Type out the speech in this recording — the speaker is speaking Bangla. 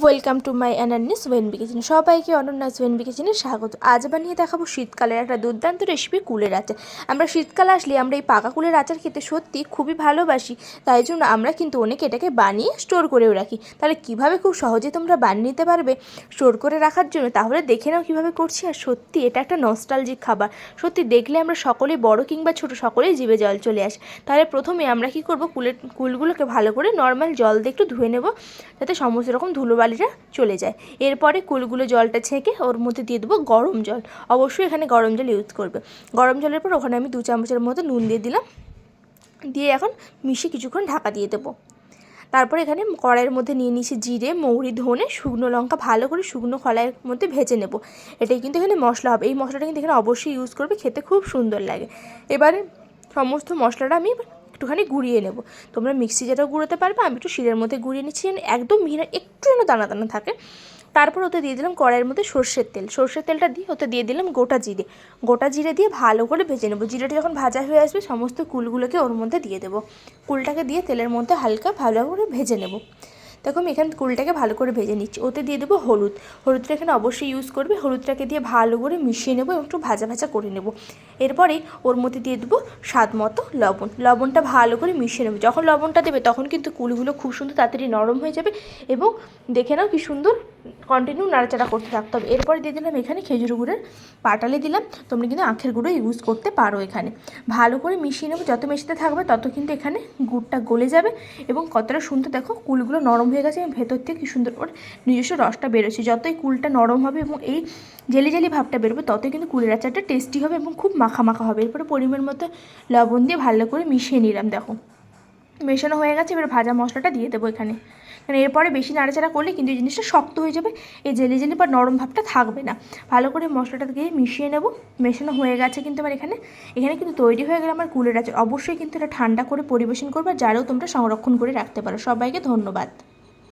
ওয়েলকাম টু মাই অ্যানান্নি সোয়েনবি কিচেনে সবাইকে অনন্যা সোয়েনবি কিচেনে স্বাগত। আজ বানিয়ে দেখাবো শীতকালের একটা দুর্দান্ত রেসিপি কুলের আচার আমরা শীতকাল আসলে আমরা এই পাকা কুলের আচার খেতে সত্যি খুবই ভালোবাসি। তাই জন্য আমরা কিন্তু অনেকে এটাকে বানিয়ে স্টোর করেও রাখি। তাহলে কীভাবে খুব সহজে তোমরা বানিয়ে নিতে পারবে স্টোর করে রাখার জন্য, তাহলে দেখে নাও কীভাবে করছি। আর সত্যি এটা একটা নস্টালজিক খাবার। সত্যি দেখলে আমরা সকলেই বড় কিংবা ছোট সকলেই জীবে জল চলে আসে। তাহলে প্রথমে আমরা কি করব? কুলের, কুলগুলোকে ভালো করে নর্মাল জল দিয়ে একটু ধুয়ে নেব। যাতে সমস্ত রকম ধুলোবালিটা চলে যায়। এরপরে কুলগুলো জলটা ছেঁকে ওর মধ্যে দিয়ে দেবো গরম জল। অবশ্যই এখানে গরম জল ইউজ করবে। গরম জলের পর ওখানে আমি দু চামচের মতো নুন দিয়ে দিলাম। দিয়ে এখন মিশিয়ে কিছুক্ষণ ঢাকা দিয়ে দেবো। তারপর এখানে কড়াইয়ের মধ্যে নিয়ে নিয়েছি জিরে, মৌরি, ধনে, শুকনো লঙ্কা, ভালো করে শুকনো কড়াইয়ের মধ্যে ভেজে নেব। এটাই কিন্তু এখানে মশলা হবে। এই মশলাটা কিন্তু এখানে অবশ্যই ইউজ করবে, খেতে খুব সুন্দর লাগে। এবারে সমস্ত মশলাটা আমি একটুখানি গুঁড়িয়ে নেব। তোমরা মিক্সি যেটা গুঁড়োতে পারবে, আমি একটু শিলের মধ্যে গুঁড়িয়ে নিচ্ছি। একদম মিহিনা একটু যেন দানা দানা থাকে। তারপর ওতে দিয়ে দিলাম কড়াইয়ের মধ্যে সর্ষের তেল। সর্ষের তেলটা দিয়ে ওতে দিয়ে দিলাম গোটা জিরে। গোটা জিরে দিয়ে ভালো করে ভেজে নেব। জিরেটা যখন ভাজা হয়ে আসবে, সমস্ত কুলগুলোকে ওর মধ্যে দিয়ে দেবো। কুলটাকে দিয়ে তেলের মধ্যে হালকা ভালো করে ভেজে নেব। দেখো আমি এখানে কুলটাকে ভালো করে ভেজে নিচ্ছি। ওতে দিয়ে দেবো হলুদ। হলুদটা এখানে অবশ্যই ইউজ করবে। হলুদটাকে দিয়ে ভালো করে মিশিয়ে নেব এবং একটু ভাজা ভাজা করে নেব। এরপরে ওর মধ্যে দিয়ে দেবো স্বাদ মতো লবণ। লবণটা ভালো করে মিশিয়ে নেব। যখন লবণটা দেবে তখন কিন্তু কুলগুলো খুব সুন্দর তাড়াতাড়ি নরম হয়ে যাবে এবং দেখে নাও কি সুন্দর কন্টিনিউ নাড়াচাড়া করতে থাকতে হবে। এরপরে দিয়ে দিলাম এখানে খেজুর গুঁড়ের পাটালি দিলাম। তোমরা কিন্তু আখের গুঁড়ো ইউজ করতে পারো এখানে। ভালো করে মিশিয়ে নেব। যত মেশাতে থাকবে তত কিন্তু এখানে গুড়টা গলে যাবে এবং কতটা সুন্দর দেখো কুলগুলো নরম হয়ে গেছে। এবং ভেতর থেকে কী সুন্দর করে নিজস্ব রসটা বেরোচ্ছে। যতই কুলটা নরম হবে এবং এই জেলি জেলি ভাবটা বেরোবে, ততই কিন্তু কুলের আচারটা টেস্টি হবে এবং খুব মাখা মাখা হবে। এরপরে পরিমাণ মতো লবণ দিয়ে ভালো করে মিশিয়ে নিলাম, দেখো। মেশানো হয়ে গেছে, এবার ভাজা মশলাটা দিয়ে দেবো এখানে। কারণ এরপরে বেশি নাড়াচাড়া করলে কিন্তু এই জিনিসটা শক্ত হয়ে যাবে, এই জেলি জেলি বা নরম ভাবটা থাকবে না। ভালো করে মশলাটা দিয়ে মিশিয়ে নেব, মেশানো হয়ে গেছে কিন্তু আমার এখানে। এখানে কিন্তু তৈরি হয়ে গেলে আমার কুলের আছে অবশ্যই কিন্তু এটা ঠান্ডা করে পরিবেশন করবে যারাও তোমরা সংরক্ষণ করে রাখতে পারো। সবাইকে ধন্যবাদ।